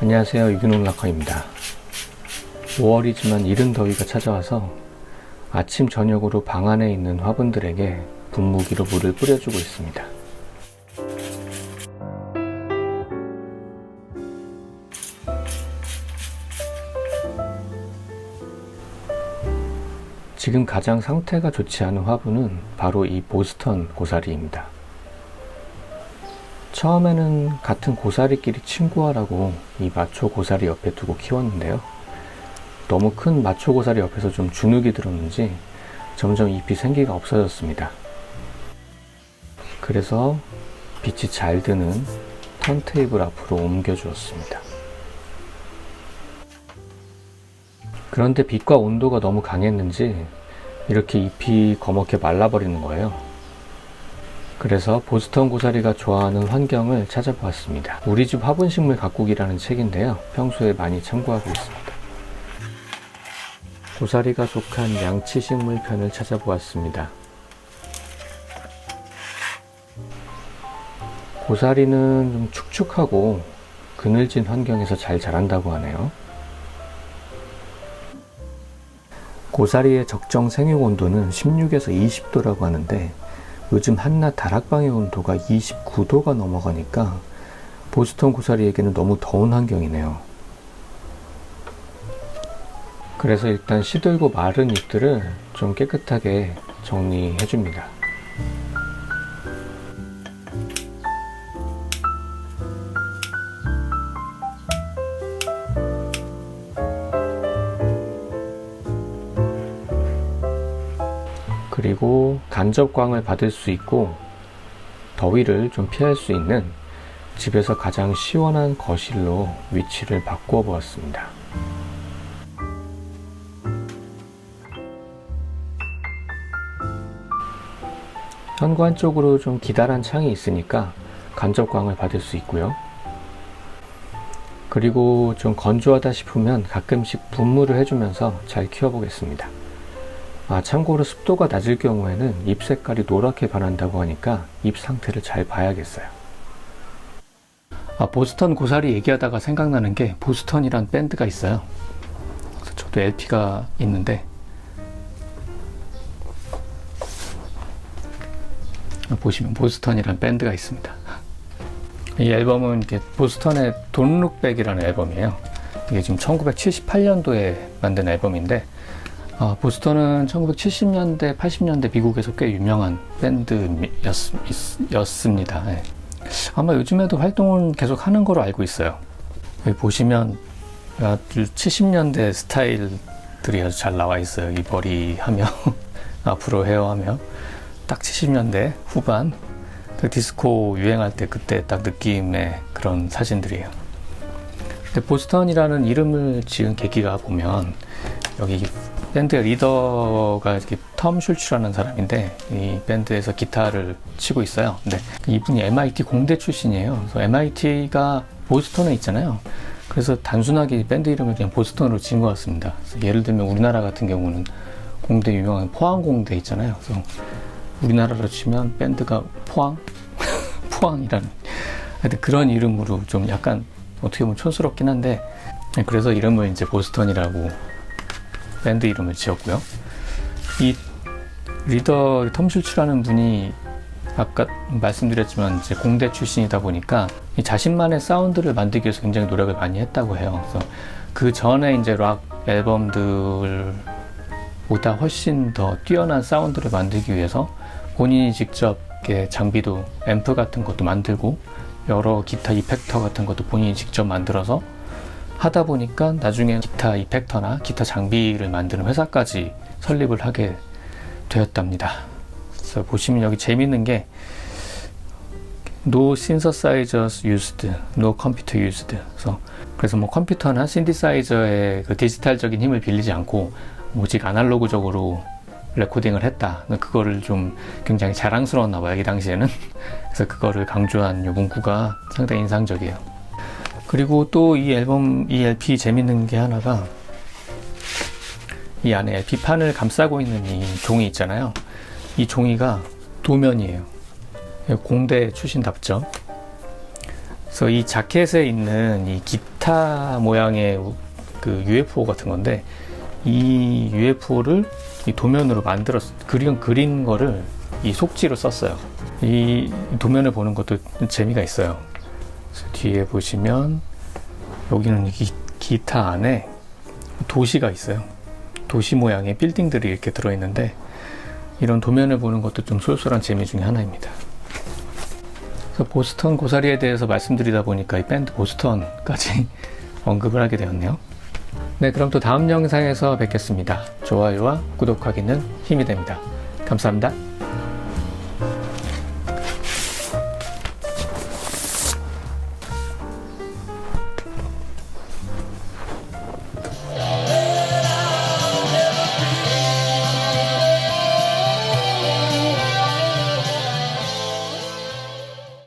안녕하세요. 유균홍 락커입니다. 5월이지만 이른 더위가 찾아와서 아침 저녁으로 방 안에 있는 화분들에게 분무기로 물을 뿌려주고 있습니다. 지금 가장 상태가 좋지 않은 화분은 바로 이 보스턴 고사리입니다. 처음에는 같은 고사리끼리 친구하라고 이 마초 고사리 옆에 두고 키웠는데요. 너무 큰 마초 고사리 옆에서 좀 주눅이 들었는지 점점 잎이 생기가 없어졌습니다. 그래서 빛이 잘 드는 턴테이블 앞으로 옮겨 주었습니다. 그런데 빛과 온도가 너무 강했는지 이렇게 잎이 거먹게 말라버리는 거예요. 그래서 보스턴 고사리가 좋아하는 환경을 찾아보았습니다. 우리 집 화분식물 가꾸기라는 책인데요. 평소에 많이 참고하고 있습니다. 고사리가 속한 양치식물 편을 찾아보았습니다. 고사리는 좀 축축하고 그늘진 환경에서 잘 자란다고 하네요. 고사리의 적정 생육 온도는 16에서 20도라고 하는데 요즘 한낮 다락방의 온도가 29도가 넘어가니까 보스턴 고사리에게는 너무 더운 환경이네요. 그래서 일단 시들고 마른 잎들을 좀 깨끗하게 정리해 줍니다. 그리고 간접광을 받을 수 있고 더위를 좀 피할 수 있는 집에서 가장 시원한 거실로 위치를 바꾸어 보았습니다. 현관 쪽으로 좀 기다란 창이 있으니까 간접광을 받을 수 있고요. 그리고 좀 건조하다 싶으면 가끔씩 분무를 해주면서 잘 키워보겠습니다. 아, 참고로 습도가 낮을 경우에는 잎 색깔이 노랗게 변한다고 하니까 잎 상태를 잘 봐야겠어요. 아, 보스턴 고사리 얘기하다가 생각나는 게 보스턴이란 밴드가 있어요. 그래서 저도 LP가 있는데 보시면 보스턴이란 밴드가 있습니다. 이 앨범은 이게 보스턴의 돈룩백이라는 앨범이에요. 이게 지금 1978년도에 만든 앨범인데 아, 보스턴은 1970년대, 80년대 미국에서 꽤 유명한 밴드였습니다. 예. 아마 요즘에도 활동을 계속 하는 거로 알고 있어요. 여기 보시면 아주 70년대 스타일들이 아주 잘 나와 있어요. 이 머리 하며 앞으로 헤어 하며 딱 70년대 후반 그 디스코 유행할 때 그때 딱 느낌의 그런 사진들이에요. 근데 보스턴이라는 이름을 지은 계기가 보면 여기 밴드 리더가 이렇게 텀 슐츠라는 사람인데 이 밴드에서 기타를 치고 있어요. 근데 이분이 MIT 공대 출신이에요. 그래서 MIT가 보스턴에 있잖아요. 그래서 단순하게 밴드 이름을 그냥 보스턴으로 지은 것 같습니다. 예를 들면 우리나라 같은 경우는 공대 유명한 포항 공대 있잖아요. 그래서 우리나라로 치면 밴드가 포항? 포항이라는 하여튼 그런 이름으로 좀 약간 어떻게 보면 촌스럽긴 한데 그래서 이름을 이제 보스턴이라고 밴드 이름을 지었고요. 이 리더 텀슐츠라는 분이 아까 말씀드렸지만 이제 공대 출신이다 보니까 이 자신만의 사운드를 만들기 위해서 굉장히 노력을 많이 했다고 해요. 그래서 그 전에 이제 락 앨범들보다 훨씬 더 뛰어난 사운드를 만들기 위해서 본인이 직접 장비도 앰프 같은 것도 만들고 여러 기타 이펙터 같은 것도 본인이 직접 만들어서 하다 보니까 나중에 기타 이펙터나 기타 장비를 만드는 회사까지 설립을 하게 되었답니다. 그래서 보시면 여기 재밌는 게 No synthesizers used, no computer used. 그래서 그래서 뭐 컴퓨터나 신디사이저의 그 디지털적인 힘을 빌리지 않고 오직 아날로그적으로 레코딩을 했다. 그거를 좀 굉장히 자랑스러웠나 봐요. 이 당시에는. 그래서 그거를 강조한 요 문구가 상당히 인상적이에요. 그리고 또 이 앨범, 이 LP 재밌는 게 하나가 이 안에 LP판을 감싸고 있는 이 종이 있잖아요. 이 종이가 도면이에요. 공대 출신답죠. 그래서 이 자켓에 있는 이 기타 모양의 그 UFO 같은 건데 이 UFO를 이 도면으로 만들었 그린 그린 거를 이 속지로 썼어요. 이 도면을 보는 것도 재미가 있어요. 뒤에 보시면 여기는 기, 기타 안에 도시가 있어요. 도시 모양의 빌딩들이 이렇게 들어있는데 이런 도면을 보는 것도 좀 쏠쏠한 재미 중에 하나입니다. 그래서 보스턴 고사리에 대해서 말씀드리다 보니까 이 밴드 보스턴까지 언급을 하게 되었네요. 네, 그럼 또 다음 영상에서 뵙겠습니다. 좋아요와 구독하기는 힘이 됩니다. 감사합니다.